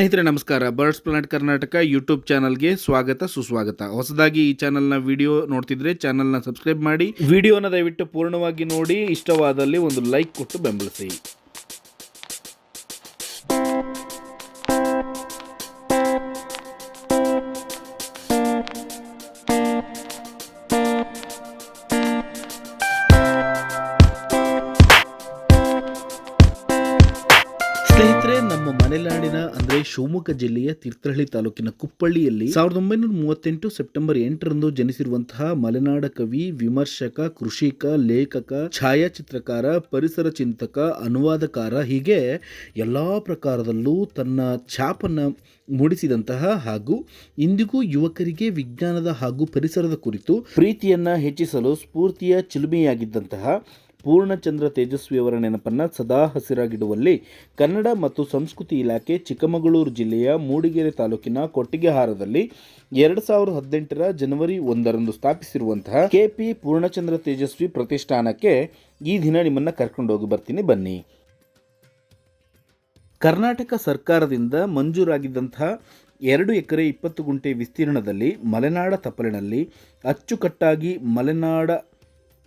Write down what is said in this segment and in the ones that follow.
ಸ್ನೇಹಿತರೆ, ನಮಸ್ಕಾರ. Birds planet Karnataka YouTube ಚಾನಲ್ಗೆ ಸ್ವಾಗತ, ಸುಸ್ವಾಗತ. ಹೊಸದಾಗಿ ಈ ಚಾನಲ್ನ ವಿಡಿಯೋ ನೋಡ್ತಿದ್ರೆ ಚಾನಲ್ನ ಸಬ್ಸ್ಕ್ರೈಬ್ ಮಾಡಿ ವಿಡಿಯೋನ ದಯವಿಟ್ಟು ಪೂರ್ಣವಾಗಿ ನೋಡಿ, ಇಷ್ಟವಾದಲ್ಲಿ ಒಂದು ಲೈಕ್ ಕೊಟ್ಟು ಬೆಂಬಲಿಸಿ. ಶಿವಮೊಗ್ಗ ಜಿಲ್ಲೆಯ ತೀರ್ಥಹಳ್ಳಿ ತಾಲೂಕಿನ ಕುಪ್ಪಳ್ಳಿಯಲ್ಲಿ ಸಾವಿರದ ಒಂಬೈನೂರ ಮೂವತ್ತೆಂಟು ಸೆಪ್ಟೆಂಬರ್ ಎಂಟರಂದು ಜನಿಸಿರುವಂತಹ ಮಲೆನಾಡ ಕವಿ, ವಿಮರ್ಶಕ, ಕೃಷಿಕ, ಲೇಖಕ, ಛಾಯಾಚಿತ್ರಕಾರ, ಪರಿಸರ ಚಿಂತಕ, ಅನುವಾದಕಾರ, ಹೀಗೆ ಎಲ್ಲ ಪ್ರಕಾರದಲ್ಲೂ ತನ್ನ ಛಾಪನ್ನ ಮೂಡಿಸಿದಂತಹ ಹಾಗೂ ಇಂದಿಗೂ ಯುವಕರಿಗೆ ವಿಜ್ಞಾನದ ಹಾಗೂ ಪರಿಸರದ ಕುರಿತು ಪ್ರೀತಿಯನ್ನ ಹೆಚ್ಚಿಸಲು ಸ್ಫೂರ್ತಿಯ ಚಿಲುಮೆಯಾಗಿದ್ದಂತಹ ಪೂರ್ಣಚಂದ್ರ ತೇಜಸ್ವಿಯವರ ನೆನಪನ್ನು ಸದಾ ಹಸಿರಾಗಿಡುವಲ್ಲಿ ಕನ್ನಡ ಮತ್ತು ಸಂಸ್ಕೃತಿ ಇಲಾಖೆ ಚಿಕ್ಕಮಗಳೂರು ಜಿಲ್ಲೆಯ ಮೂಡಿಗೆರೆ ತಾಲೂಕಿನ ಕೊಟ್ಟಿಗೆಹಾರದಲ್ಲಿ ಎರಡು ಸಾವಿರದ ಹದಿನೆಂಟರ ಜನವರಿ ಒಂದರಂದು ಸ್ಥಾಪಿಸಿರುವಂತಹ ಕೆಪಿ ಪೂರ್ಣಚಂದ್ರ ತೇಜಸ್ವಿ ಪ್ರತಿಷ್ಠಾನಕ್ಕೆ ಈ ದಿನ ನಿಮ್ಮನ್ನು ಕರ್ಕೊಂಡೋಗಿ ಬರ್ತೀನಿ, ಬನ್ನಿ. ಕರ್ನಾಟಕ ಸರ್ಕಾರದಿಂದ ಮಂಜೂರಾಗಿದ್ದಂತಹ ಎರಡು ಎಕರೆ ಇಪ್ಪತ್ತು ಗುಂಟೆ ವಿಸ್ತೀರ್ಣದಲ್ಲಿ ಮಲೆನಾಡ ತಪ್ಪಲಿನಲ್ಲಿ ಅಚ್ಚುಕಟ್ಟಾಗಿ ಮಲೆನಾಡ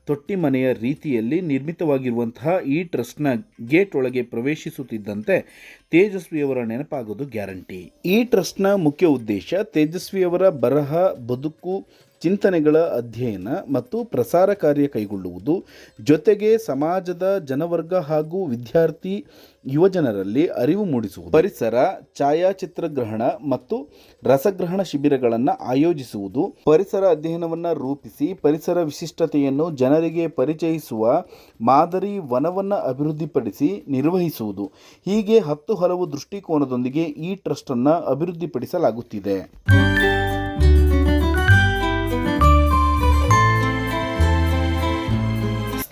ತೊಟ್ಟಿ ಮನೆಯ ರೀತಿಯಲ್ಲಿ ನಿರ್ಮಿತವಾಗಿರುವಂತಹ ಈ ಟ್ರಸ್ಟ್ನ ಗೇಟ್ ಒಳಗೆ ಪ್ರವೇಶಿಸುತ್ತಿದ್ದಂತೆ ತೇಜಸ್ವಿಯವರ ನೆನಪಾಗೋದು ಗ್ಯಾರಂಟಿ. ಈ ಟ್ರಸ್ಟ್ನ ಮುಖ್ಯ ಉದ್ದೇಶ ತೇಜಸ್ವಿಯವರ ಬರಹ, ಬದುಕು ಚಿಂತನೆಗಳ ಅಧ್ಯಯನ ಮತ್ತು ಪ್ರಸಾರ ಕಾರ್ಯ ಕೈಗೊಳ್ಳುವುದು, ಜೊತೆಗೆ ಸಮಾಜದ ಜನವರ್ಗ ಹಾಗೂ ವಿದ್ಯಾರ್ಥಿ ಯುವಜನರಲ್ಲಿ ಅರಿವು ಮೂಡಿಸುವುದು. ಪರಿಸರ ಛಾಯಾಚಿತ್ರಗ್ರಹಣ ಮತ್ತು ರಸಗ್ರಹಣ ಶಿಬಿರಗಳನ್ನು ಆಯೋಜಿಸುವುದು. ಪರಿಸರ ಅಧ್ಯಯನವನ್ನು ರೂಪಿಸಿ, ಪರಿಸರ ವಿಶಿಷ್ಟತೆಯನ್ನು ಜನರಿಗೆ ಪರಿಚಯಿಸುವ ಮಾದರಿ ವನವನ್ನು ಅಭಿವೃದ್ಧಿಪಡಿಸಿ ನಿರ್ವಹಿಸುವುದು. ಹೀಗೆ ಹತ್ತು ಹಲವು ದೃಷ್ಟಿಕೋನದೊಂದಿಗೆ ಈ ಟ್ರಸ್ಟನ್ನು ಅಭಿವೃದ್ಧಿಪಡಿಸಲಾಗುತ್ತಿದೆ.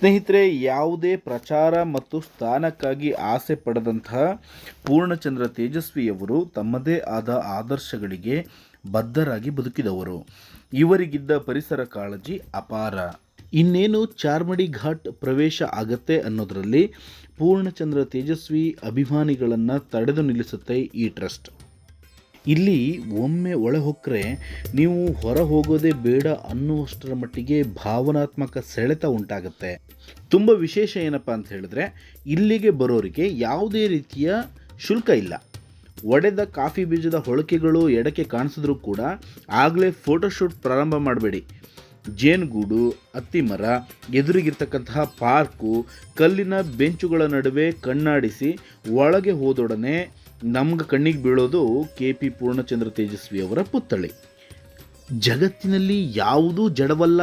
ಸ್ನೇಹಿತರೆ, ಯಾವುದೇ ಪ್ರಚಾರ ಮತ್ತು ಸ್ಥಾನಕ್ಕಾಗಿ ಆಸೆ ಪಡೆದಂತಹ ಪೂರ್ಣಚಂದ್ರ ತೇಜಸ್ವಿಯವರು ತಮ್ಮದೇ ಆದ ಆದರ್ಶಗಳಿಗೆ ಬದ್ಧರಾಗಿ ಬದುಕಿದವರು. ಇವರಿಗಿದ್ದ ಪರಿಸರ ಕಾಳಜಿ ಅಪಾರ. ಇನ್ನೇನು ಚಾರ್ಮಡಿ ಘಾಟ್ ಪ್ರವೇಶ ಆಗತ್ತೆ ಅನ್ನೋದರಲ್ಲಿ ಪೂರ್ಣಚಂದ್ರ ತೇಜಸ್ವಿ ಅಭಿಮಾನಿಗಳನ್ನು ತಡೆದು ನಿಲ್ಲಿಸುತ್ತೆ ಈ ಟ್ರಸ್ಟ್. ಇಲ್ಲಿ ಒಮ್ಮೆ ಒಳ ಹೊಕ್ಕರೆ ನೀವು ಹೊರ ಹೋಗೋದೇ ಬೇಡ ಅನ್ನುವಷ್ಟರ ಮಟ್ಟಿಗೆ ಭಾವನಾತ್ಮಕ ಸೆಳೆತ ಉಂಟಾಗುತ್ತೆ. ತುಂಬ ವಿಶೇಷ ಏನಪ್ಪ ಅಂತ ಹೇಳಿದ್ರೆ, ಇಲ್ಲಿಗೆ ಬರೋರಿಗೆ ಯಾವುದೇ ರೀತಿಯ ಶುಲ್ಕ ಇಲ್ಲ. ಒಡೆದ ಕಾಫಿ ಬೀಜದ ಹೊಳಕೆಗಳು ಎಡಕ್ಕೆ ಕಾಣಿಸಿದ್ರೂ ಕೂಡ ಆಗಲೇ ಫೋಟೋಶೂಟ್ ಪ್ರಾರಂಭ ಮಾಡಬೇಡಿ. ಜೇನುಗೂಡು, ಅತ್ತಿಮರ, ಎದುರಿಗಿರ್ತಕ್ಕಂತಹ ಪಾರ್ಕು, ಕಲ್ಲಿನ ಬೆಂಚುಗಳ ನಡುವೆ ಕಣ್ಣಾಡಿಸಿ ಒಳಗೆ ಹೋದೊಡನೆ ನಮ್ಗೆ ಕಣ್ಣಿಗೆ ಬೀಳೋದು ಕೆ ಪಿ ಪೂರ್ಣಚಂದ್ರ ತೇಜಸ್ವಿ ಅವರ ಪುತ್ಥಳಿ. ಜಗತ್ತಿನಲ್ಲಿ ಯಾವುದೂ ಜಡವಲ್ಲ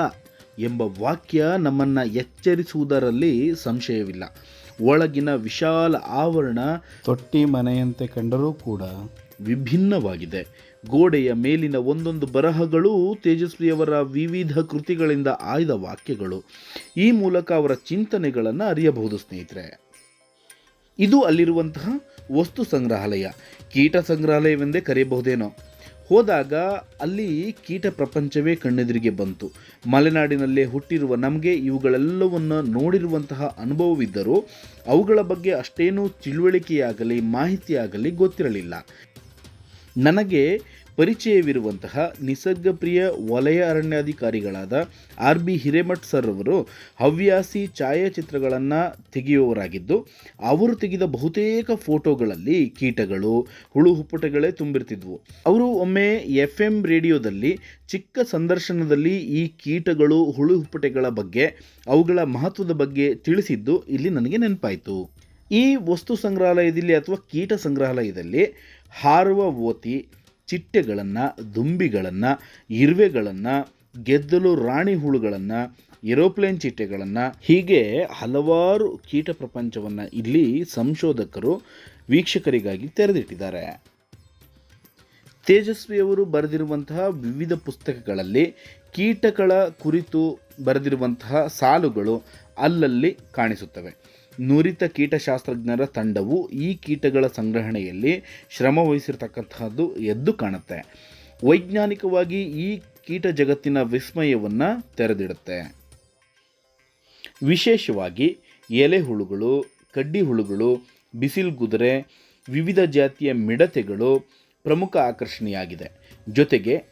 ಎಂಬ ವಾಕ್ಯ ನಮ್ಮನ್ನು ಎಚ್ಚರಿಸುವುದರಲ್ಲಿ ಸಂಶಯವಿಲ್ಲ. ಒಳಗಿನ ವಿಶಾಲ ಆವರಣ ತೊಟ್ಟಿ ಮನೆಯಂತೆ ಕಂಡರೂ ಕೂಡ ವಿಭಿನ್ನವಾಗಿದೆ. ಗೋಡೆಯ ಮೇಲಿನ ಒಂದೊಂದು ಬರಹಗಳು ತೇಜಸ್ವಿಯವರ ವಿವಿಧ ಕೃತಿಗಳಿಂದ ಆಯ್ದ ವಾಕ್ಯಗಳು. ಈ ಮೂಲಕ ಅವರ ಚಿಂತನೆಗಳನ್ನು ಅರಿಯಬಹುದು ಸ್ನೇಹಿತರೆ. ಇದು ಅಲ್ಲಿರುವಂತಹ ವಸ್ತು ಸಂಗ್ರಹಾಲಯ. ಕೀಟ ಸಂಗ್ರಹಾಲಯವೆಂದೇ ಕರೆಯಬಹುದೇನೋ. ಹೋದಾಗ ಅಲ್ಲಿ ಕೀಟ ಪ್ರಪಂಚವೇ ಕಣ್ಣೆದುರಿಗೆ ಬಂತು. ಮಲೆನಾಡಿನಲ್ಲೇ ಹುಟ್ಟಿರುವ ನಮಗೆ ಇವುಗಳೆಲ್ಲವನ್ನು ನೋಡಿರುವಂತಹ ಅನುಭವವಿದ್ದರೂ ಅವುಗಳ ಬಗ್ಗೆ ಅಷ್ಟೇನೂ ತಿಳುವಳಿಕೆಯಾಗಲಿ, ಮಾಹಿತಿಯಾಗಲಿ ಗೊತ್ತಿರಲಿಲ್ಲ. ನನಗೆ ಪರಿಚಯವಿರುವಂತಹ ನಿಸರ್ಗಪ್ರಿಯ ವಲಯ ಅರಣ್ಯಾಧಿಕಾರಿಗಳಾದ ಆರ್ ಬಿ ಹಿರೇಮಠ್ ಸರ್ ಅವರು ಹವ್ಯಾಸಿ ಛಾಯಾಚಿತ್ರಗಳನ್ನು ತೆಗೆಯುವವರಾಗಿದ್ದು, ಅವರು ತೆಗೆದ ಬಹುತೇಕ ಫೋಟೋಗಳಲ್ಲಿ ಕೀಟಗಳು, ಹುಳು ಹುಪ್ಪಟಗಳೇ ತುಂಬಿರ್ತಿದ್ವು. ಅವರು ಒಮ್ಮೆ ಎಫ್ ಎಂ ರೇಡಿಯೋದಲ್ಲಿ ಚಿಕ್ಕ ಸಂದರ್ಶನದಲ್ಲಿ ಈ ಕೀಟಗಳು, ಹುಳು ಹುಪ್ಪಟೆಗಳ ಬಗ್ಗೆ, ಅವುಗಳ ಮಹತ್ವದ ಬಗ್ಗೆ ತಿಳಿಸಿದ್ದು ಇಲ್ಲಿ ನನಗೆ ನೆನಪಾಯಿತು. ಈ ವಸ್ತು ಸಂಗ್ರಹಾಲಯದಲ್ಲಿ ಅಥವಾ ಕೀಟ ಸಂಗ್ರಹಾಲಯದಲ್ಲಿ ಹಾರುವ ಓತಿ ಚಿಟ್ಟೆಗಳನ್ನು, ದುಂಬಿಗಳನ್ನು, ಇರುವೆಗಳನ್ನು, ಗೆದ್ದಲು ರಾಣಿ ಹುಳುಗಳನ್ನು, ಏರೋಪ್ಲೇನ್ ಚಿಟ್ಟೆಗಳನ್ನು, ಹೀಗೆ ಹಲವಾರು ಕೀಟ ಪ್ರಪಂಚವನ್ನು ಇಲ್ಲಿ ಸಂಶೋಧಕರು ವೀಕ್ಷಕರಿಗಾಗಿ ತೆರೆದಿಟ್ಟಿದ್ದಾರೆ. ತೇಜಸ್ವಿಯವರು ಬರೆದಿರುವಂತಹ ವಿವಿಧ ಪುಸ್ತಕಗಳಲ್ಲಿ ಕೀಟಗಳ ಕುರಿತು ಬರೆದಿರುವಂತಹ ಸಾಲುಗಳು ಅಲ್ಲಲ್ಲಿ ಕಾಣಿಸುತ್ತವೆ. ನುರಿತ ಕೀಟಶಾಸ್ತ್ರಜ್ಞರ ತಂಡವು ಈ ಕೀಟಗಳ ಸಂಗ್ರಹಣೆಯಲ್ಲಿ ಶ್ರಮ ವಹಿಸಿರ್ತಕ್ಕಂತಹದ್ದು ಎದ್ದು ಕಾಣುತ್ತೆ. ವೈಜ್ಞಾನಿಕವಾಗಿ ಈ ಕೀಟ ಜಗತ್ತಿನ ವಿಸ್ಮಯವನ್ನು ತೆರೆದಿಡುತ್ತೆ. ವಿಶೇಷವಾಗಿ ಎಲೆ ಹುಳುಗಳು, ಕಡ್ಡಿ ಹುಳುಗಳು, ಬಿಸಿಲು ಕುದುರೆ, ವಿವಿಧ ಜಾತಿಯ ಮಿಡತೆಗಳು ಪ್ರಮುಖ ಆಕರ್ಷಣೆಯಾಗಿದೆ. ಜೊತೆಗೆ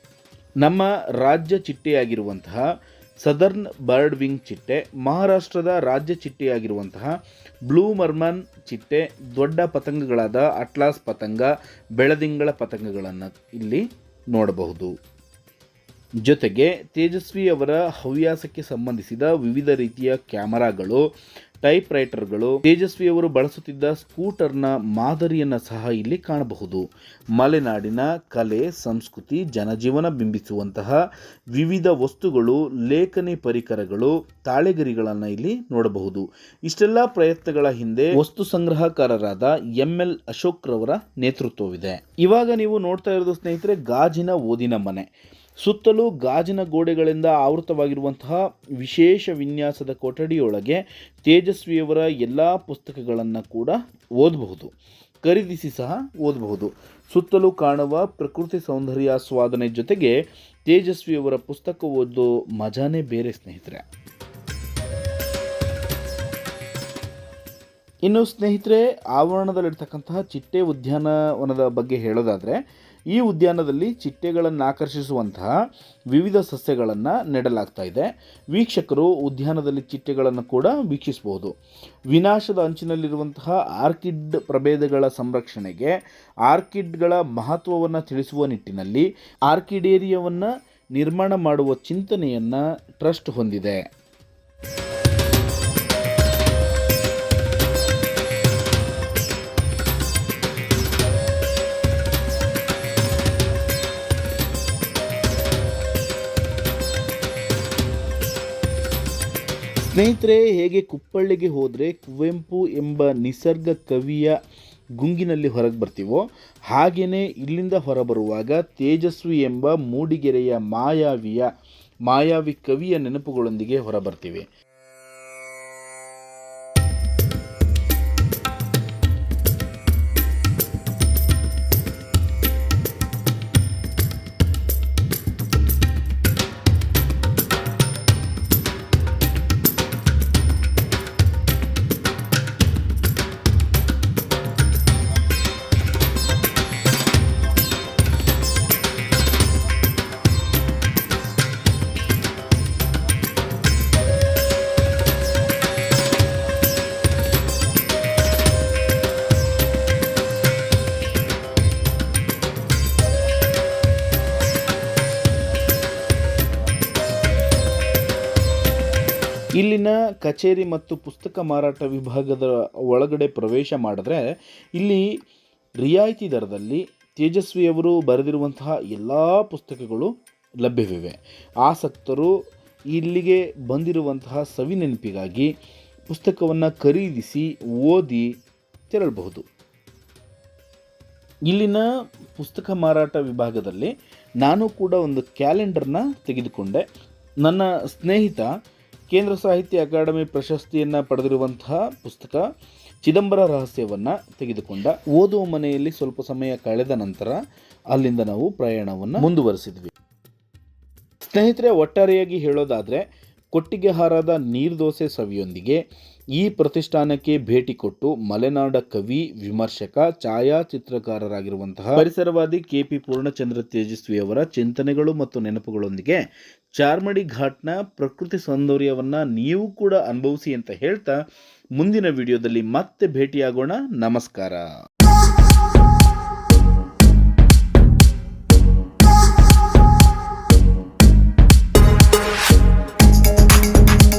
ನಮ್ಮ ರಾಜ್ಯ ಚಿಟ್ಟೆಯಾಗಿರುವಂತಹ ಸದರ್ನ್ ಬರ್ಡ್ ವಿಂಗ್ ಚಿಟ್ಟೆ, ಮಹಾರಾಷ್ಟ್ರದ ರಾಜ್ಯ ಚಿಟ್ಟೆಯಾಗಿರುವಂತಹ ಬ್ಲೂ ಮರ್ಮನ್ ಚಿಟ್ಟೆ, ದೊಡ್ಡ ಪತಂಗಗಳಾದ ಅಟ್ಲಾಸ್ ಪತಂಗ, ಬೆಳದಿಂಗಳ ಪತಂಗಗಳನ್ನು ಇಲ್ಲಿ ನೋಡಬಹುದು. ಜೊತೆಗೆ ತೇಜಸ್ವಿ ಅವರ ಹವ್ಯಾಸಕ್ಕೆ ಸಂಬಂಧಿಸಿದ ವಿವಿಧ ರೀತಿಯ ಕ್ಯಾಮರಾಗಳು ಟೈಪ್ ರೈಟರ್ಗಳು ತೇಜಸ್ವಿ ಅವರು ಬಳಸುತ್ತಿದ್ದ ಸ್ಕೂಟರ್ನ ಮಾದರಿಯನ್ನು ಸಹ ಇಲ್ಲಿ ಕಾಣಬಹುದು. ಮಲೆನಾಡಿನ ಕಲೆ, ಸಂಸ್ಕೃತಿ, ಜನಜೀವನ ಬಿಂಬಿಸುವಂತಹ ವಿವಿಧ ವಸ್ತುಗಳು, ಲೇಖನಿ ಪರಿಕರಗಳು, ತಾಳೆಗರಿಗಳನ್ನು ಇಲ್ಲಿ ನೋಡಬಹುದು. ಇಷ್ಟೆಲ್ಲ ಪ್ರಯತ್ನಗಳ ಹಿಂದೆ ವಸ್ತು ಸಂಗ್ರಹಕಾರರಾದ ಎಂ ಎಲ್ ಅಶೋಕ್ ರವರ ನೇತೃತ್ವವಿದೆ. ಇವಾಗ ನೀವು ನೋಡ್ತಾ ಇರೋದು ಸ್ನೇಹಿತರೆ, ಗಾಜಿನ ಓದಿನ ಮನೆ. ಸುತ್ತಲೂ ಗಾಜಿನ ಗೋಡೆಗಳಿಂದ ಆವೃತವಾಗಿರುವಂತಹ ವಿಶೇಷ ವಿನ್ಯಾಸದ ಕೊಠಡಿಯೊಳಗೆ ತೇಜಸ್ವಿಯವರ ಎಲ್ಲ ಪುಸ್ತಕಗಳನ್ನು ಕೂಡ ಓದಬಹುದು. ಖರೀದಿಸಿ ಸಹ ಓದಬಹುದು. ಸುತ್ತಲೂ ಕಾಣುವ ಪ್ರಕೃತಿ ಸೌಂದರ್ಯಾಸ್ವಾದನೆ ಜೊತೆಗೆ ತೇಜಸ್ವಿಯವರ ಪುಸ್ತಕ ಓದೋ ಮಜಾನೇ ಬೇರೆ ಸ್ನೇಹಿತರೆ. ಇನ್ನು ಸ್ನೇಹಿತರೆ, ಆವರಣದಲ್ಲಿರ್ತಕ್ಕಂತಹ ಚಿಟ್ಟೆ ಉದ್ಯಾನವನದ ಬಗ್ಗೆ ಹೇಳೋದಾದರೆ ಈ ಉದ್ಯಾನದಲ್ಲಿ ಚಿಟ್ಟೆಗಳನ್ನು ಆಕರ್ಷಿಸುವಂತಹ ವಿವಿಧ ಸಸ್ಯಗಳನ್ನು ನೆಡಲಾಗ್ತಾ ಇದೆ. ವೀಕ್ಷಕರು ಉದ್ಯಾನದಲ್ಲಿ ಚಿಟ್ಟೆಗಳನ್ನು ಕೂಡ ವೀಕ್ಷಿಸಬಹುದು. ವಿನಾಶದ ಅಂಚಿನಲ್ಲಿರುವಂತಹ ಆರ್ಕಿಡ್ ಪ್ರಭೇದಗಳ ಸಂರಕ್ಷಣೆಗೆ ಆರ್ಕಿಡ್ಗಳ ಮಹತ್ವವನ್ನು ತಿಳಿಸುವ ನಿಟ್ಟಿನಲ್ಲಿ ಆರ್ಕಿಡೇರಿಯವನ್ನು ನಿರ್ಮಾಣ ಮಾಡುವ ಚಿಂತನೆಯನ್ನು ಟ್ರಸ್ಟ್ ಹೊಂದಿದೆ. ಸ್ನೇಹಿತರೆ, ಹೇಗೆ ಕುಪ್ಪಳ್ಳಿಗೆ ಹೋದರೆ ಕುವೆಂಪು ಎಂಬ ನಿಸರ್ಗ ಕವಿಯ ಗುಂಗಿನಲ್ಲಿ ಹೊರಗೆ ಬರ್ತೀವೋ ಹಾಗೆಯೇ ಇಲ್ಲಿಂದ ಹೊರಬರುವಾಗ ತೇಜಸ್ವಿ ಎಂಬ ಮೂಡಿಗೆರೆಯ ಮಾಯಾವಿಯ, ಮಾಯಾವಿ ಕವಿಯ ನೆನಪುಗಳೊಂದಿಗೆ ಹೊರಬರ್ತೀವಿ. ಇಲ್ಲಿನ ಕಚೇರಿ ಮತ್ತು ಪುಸ್ತಕ ಮಾರಾಟ ವಿಭಾಗದ ಒಳಗಡೆ ಪ್ರವೇಶ ಮಾಡಿದ್ರೆ ಇಲ್ಲಿ ರಿಯಾಯಿತಿ ದರದಲ್ಲಿ ತೇಜಸ್ವಿಯವರು ಬರೆದಿರುವಂತಹ ಎಲ್ಲ ಪುಸ್ತಕಗಳು ಲಭ್ಯವಿವೆ. ಆಸಕ್ತರು ಇಲ್ಲಿಗೆ ಬಂದಿರುವಂತಹ ಸವಿನೆನಪಿಗಾಗಿ ಪುಸ್ತಕವನ್ನು ಖರೀದಿಸಿ, ಓದಿ ತೆರಳಬಹುದು. ಇಲ್ಲಿನ ಪುಸ್ತಕ ಮಾರಾಟ ವಿಭಾಗದಲ್ಲಿ ನಾನು ಕೂಡ ಒಂದು ಕ್ಯಾಲೆಂಡರ್ನ ತೆಗೆದುಕೊಂಡೆ. ನನ್ನ ಸ್ನೇಹಿತ ಕೇಂದ್ರ ಸಾಹಿತ್ಯ ಅಕಾಡೆಮಿ ಪ್ರಶಸ್ತಿಯನ್ನು ಪಡೆದಿರುವಂತಹ ಪುಸ್ತಕ ಚಿದಂಬರ ರಹಸ್ಯವನ್ನು ತೆಗೆದುಕೊಂಡ ಓದುವ ಮನೆಯಲ್ಲಿ ಸ್ವಲ್ಪ ಸಮಯ ಕಳೆದ ನಂತರ ಅಲ್ಲಿಂದ ನಾವು ಪ್ರಯಾಣವನ್ನು ಮುಂದುವರಿಸಿದ್ವಿ. ಸ್ನೇಹಿತರೆ, ಒಟ್ಟಾರೆಯಾಗಿ ಹೇಳೋದಾದರೆ, ಕೊಟ್ಟಿಗೆ ಹಾರಾದ ನೀರ್ದೋಸೆ ಸವಿಯೊಂದಿಗೆ ಈ ಪ್ರತಿಷ್ಠಾನಕ್ಕೆ ಭೇಟಿ ಕೊಟ್ಟು ಮಲೆನಾಡ ಕವಿ, ವಿಮರ್ಶಕ, ಛಾಯಾಚಿತ್ರಕಾರರಾಗಿರುವಂತಹ ಪರಿಸರವಾದಿ ಕೆಪಿ ಪೂರ್ಣಚಂದ್ರ ತೇಜಸ್ವಿ ಅವರ ಚಿಂತನೆಗಳು ಮತ್ತು ನೆನಪುಗಳೊಂದಿಗೆ ಚಾರ್ಮಡಿ ಘಾಟ್ನ ಪ್ರಕೃತಿ ಸೌಂದರ್ಯವನ್ನು ನೀವು ಕೂಡ ಅನುಭವಿಸಿ ಅಂತ ಹೇಳ್ತಾ ಮುಂದಿನ ವಿಡಿಯೋದಲ್ಲಿ ಮತ್ತೆ ಭೇಟಿಯಾಗೋಣ. ನಮಸ್ಕಾರ.